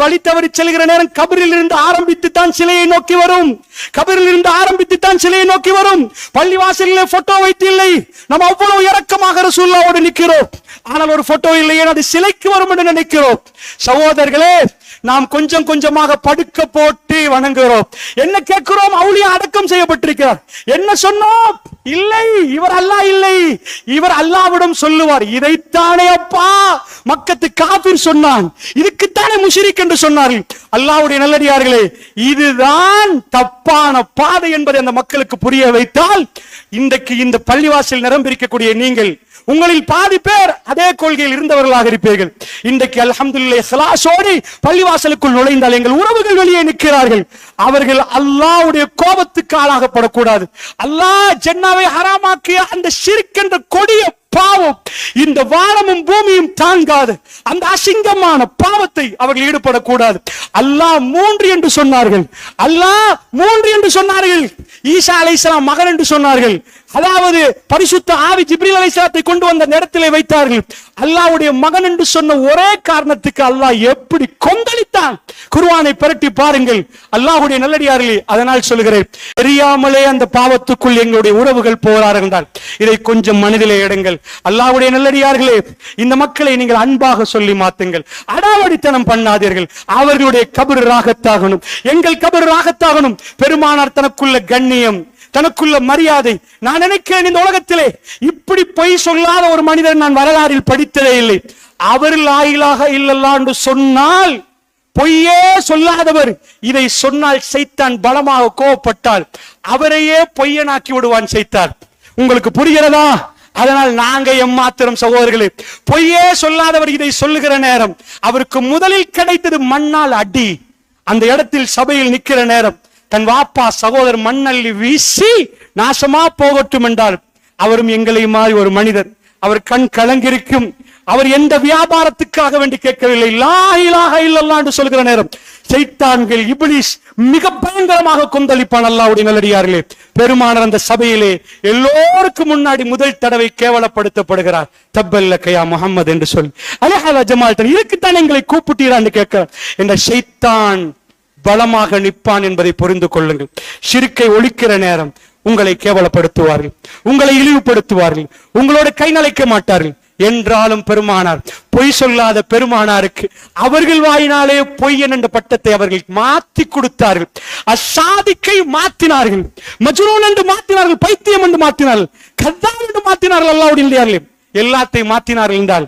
வழி தவறி செல்கிற நேரம் கபரில் இருந்து ஆரம்பித்து தான் சிலையை நோக்கி வரும். கபரில் இருந்து ஆரம்பித்து தான் சிலையை நோக்கி வரும். பள்ளி வாசலில் போட்டோ வைத்து இல்லை. நம்ம அவ்வளவு இரக்கமாக ரசூல்லாவோடு நிற்கிறோம். ஆனால் ஒரு போட்டோ இல்லையே அது சிலைக்கு வரும் என்று நினைக்கிறோம். சகோதரர்களே நாம் கொஞ்சம் கொஞ்சமாக படுக்க போட்டு வணங்குகிறோம். என்ன கேட்கிறோம்? அவளியா அடக்கம் செய்யப்பட்டிருக்கிறார். என்ன சொன்னோம்? இல்லை இவர் அல்லாஹ் இல்லை. இவர் அல்லாவிடம் சொல்லுவார் இதைத்தானே அப்பா? மக்கத்து காபிர் சொன்னான் இதுக்குத்தானே முஷிரிக் என்று சொன்னார்கள். அல்லாவுடைய நல்லடியார்களே இதுதான் தப்பான பாதை என்பதை அந்த மக்களுக்கு புரிய வைத்தால் இன்றைக்கு இந்த பள்ளிவாசல் நிரம்பிருக்கக்கூடிய நீங்கள் உங்களில் பாதி பேர் அதே கொள்கையில் இருந்தவர்களாக இருப்பீர்கள். இன்றைக்கு அல்ஹம்துலில்லாஹ் சலாசோடி பள்ளிவாசலுக்குள் நுழைந்தால் எங்கள் உறவுகள் வெளியே நிற்கிறார்கள். அவர்கள் அல்லாவுடைய கோபத்துக்கு ஆளாகப்படக்கூடாது. அல்லாஹ் ஜென்னாவை ஹராமாக்கிய அந்த ஷிர்க் என்ற கொடிய பாவம். இந்த வானமும் பூமியும் தாங்காது. அந்த அசிங்கமான பாவத்தை அவர்கள் ஈடுபடக்கூடாது. அல்லாஹ் மூன்று என்று சொன்னார்கள். அல்லாஹ் மூன்று என்று சொன்னார்கள். ஈசா அலைஹிஸ்ஸலாம் மகன் என்று சொன்னார்கள். அதாவது பரிசுத்த ஆவி ஜிப்ரீல் அலைஹிஸ்ஸலாத்தை கொண்டு வந்த நேரத்திலே வைத்தார்கள். அல்லாவுடைய மகன் என்று சொன்ன ஒரே காரணத்துக்கு அல்லாஹ் எப்படி கொந்தளித்தான் குருவானை புரட்டி பாருங்கள். அல்லாஹுடைய நல்லடியார்களே அதனால் சொல்கிறேன் தெரியாமலே அந்த பாவத்துக்குள் எங்களுடைய உறவுகள் போகிறார்கள் என்றால் இதை கொஞ்சம் மனதிலே எடுங்கள். அல்லாஹுடைய நல்லடியார்களே இந்த மக்களை நீங்கள் அன்பாக சொல்லி மாத்துங்கள். அடாவடித்தனம் பண்ணாதீர்கள். அவர்களுடைய கபர் ராகத்தாகணும். எங்கள் கபர் ராகத்தாகணும். பெருமானார் தனக்குள்ள கண்ணியம் தனக்குள்ள மரியாதை. நான் நினைக்கிறேன் இந்த உலகத்திலே இப்படி பொய் சொல்லாத ஒரு மனிதன் நான் வரலாறில் படித்ததே இல்லை. அவர் ஆயிலாக இல்லல்லா என்று சொன்னால் பொய்யே சொல்லாதவர். இதை சொன்னால் சைத்தான் பலமாக கோவப்பட்டால் அவரையே பொய்யனாக்கி விடுவான் சைத்தான். உங்களுக்கு புரிகிறதா? அதனால் நாங்க எம்மாத்திரம் சகோதரர்களே பொய்யே சொல்லாதவர் இதை சொல்லுகிற நேரம் அவருக்கு முதலில் கிடைத்தது மண்ணால் அடி. அந்த இடத்தில் சபையில் நிக்கிற நேரம் தன் வாப்பா சகோதரர் மண்ணள்ளி வீசி நாசமா போகட்டும் என்றால் அவரும் எங்களை மாதிரி ஒரு மனிதர். அவர் கண் கலங்கிருக்கும் அவர் எந்த வியாபாரத்துக்காக வேண்டி கேட்கவில்லை. லா இலாக இல்லல்லாஹ் என்று சொல்கிற நேரம். சைத்தான்கள் இப்லீஸ் மிக பயங்கரமாக கொந்தளிப்பான் அல்லாவுடைய நல்லடியார்களே. பெருமானர் அந்த சபையிலே எல்லோருக்கும் முன்னாடி முதல் தடவை கேவலப்படுத்தப்படுகிறார். தப்பல்ல கயா முகம்மது என்று சொல்லி. அலஹாலா ஜமால்தன் இதுக்குத்தான் எங்களை கூப்பிட்டீரான்னு கேட்கிறார் என்ற சைத்தான் பலமாக நிற்பான் என்பதை புரிந்து கொள்ளுங்கள். சிறுக்கை ஒழிக்கிற நேரம். உங்களை கேவலப்படுத்துவார்கள். உங்களை இழிவுபடுத்துவார்கள். உங்களோட கை நலைக்க மாட்டார்கள். என்றாலும் பெருமானார் பொய் சொல்லாத பெருமானாருக்கு அவர்கள் வாயினாலே பொய்யன் என்ற பட்டத்தை அவர்கள் மாத்தி கொடுத்தார்கள். அசாதிக்கை மாத்தினார்கள். மஜ்னூன் என்று மாத்தினார்கள் பைத்தியம் என்று மாத்தினார்கள். கத்தாம் என்று மாத்தினார்கள் அல்லாவுடைய எல்லாத்தையும் மாத்தினார்கள் என்றால்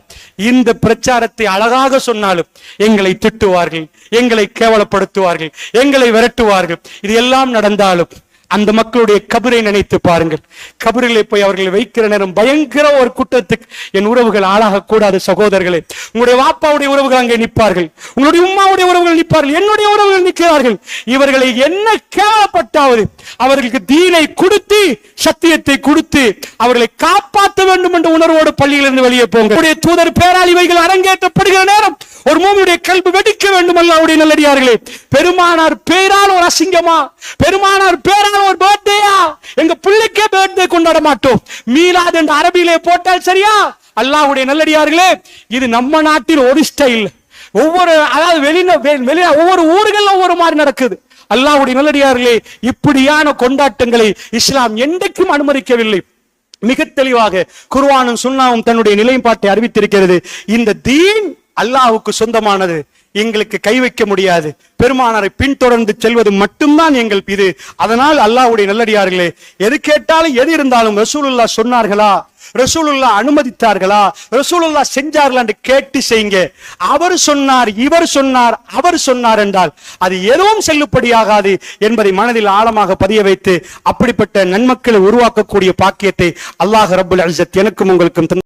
இந்த பிரச்சாரத்தை அழகாக சொன்னாலும் எங்களை திட்டுவார்கள் எங்களை கேவலப்படுத்துவார்கள் எங்களை விரட்டுவார்கள். இது எல்லாம் நடந்தாலும் அந்த மக்களுடைய கபரை நினைத்து பாருங்கள். கபரிலே போய் அவர்களை வைக்கிற நேரம் பயங்கர ஒரு கூட்டத்துக்கு என் உறவுகள் ஆளாக கூடாது சகோதரர்களே. உங்களுடைய வாப்பாவுடைய உறவுகள் அங்கே நிற்பார்கள். உங்களுடைய உம்மாவுடைய உறவுகள் நிற்பார்கள். என்னுடைய உறவுகள் நிற்கிறார்கள். இவர்களை என்ன கேவப்பட்டாவது அவர்களுக்கு தீனை கொடுத்து சத்தியத்தை கொடுத்து அவர்களை காப்பாற்ற வேண்டும் என்ற உணர்வோடு பள்ளியிலிருந்து வெளியே போங்க. தூதர் பேராளிவைகள் அரங்கேற்ற ஒரு மூமியுடைய கல்வி வெடிக்க வேண்டும் அல்லாவுடைய நல்லடியார்களே. பெருமானார் பேரால் ஒரு அசிங்கமா? பெருமானார் பேரால் ஒரு பர்த்டேயா? எங்க பிள்ளைக்கே பர்த்டே கொண்டாட மாட்டோம். மீலாது என்று அரபியிலே போட்டால் சரியா? அல்லாவுடைய நல்லடியார்களே இது நம்ம நாட்டில் ஒரு ஸ்டைல் ஒவ்வொரு அதாவது வெளியில வெளிய ஒவ்வொரு ஊர்கள்ல ஒவ்வொரு மாதிரி நடக்குது. அல்லாஹ்வுடைய நல்லடியார்களே இப்படியான கொண்டாட்டங்களை இஸ்லாம் என்றைக்கும் அனுமதிக்கவில்லை. மிக தெளிவாக குருவானும் சுன்னாவும் தன்னுடைய நிலைப்பாட்டை அறிவித்திருக்கிறது. இந்த தீன் அல்லாஹுக்கு சொந்தமானது. எங்களுக்கு கை வைக்க முடியாது. பெருமானாரை பின்தொடர்ந்து செல்வது மட்டும்தான் எங்கள் இது. அதனால் அல்லாஹ்வுடைய நல்லடியார்களே எது கேட்டாலும் எது இருந்தாலும் ரசூலுல்லா சொன்னார்களா? ரசூலுல்லா அனுமதித்தார்களா? ரசூலுல்லா செஞ்சார்களா என்று கேட்டு செய்யுங்க. அவர் சொன்னார் இவர் சொன்னார் அவர் சொன்னார் என்றால் அது எதுவும் செல்லுபடியாகாது என்பதை மனதில் ஆழமாக பதிய வைத்து அப்படிப்பட்ட நன்மக்களை உருவாக்கக்கூடிய பாக்கியத்தை அல்லாஹ் ரபுல் அல்சத் எனக்கும் உங்களுக்கும்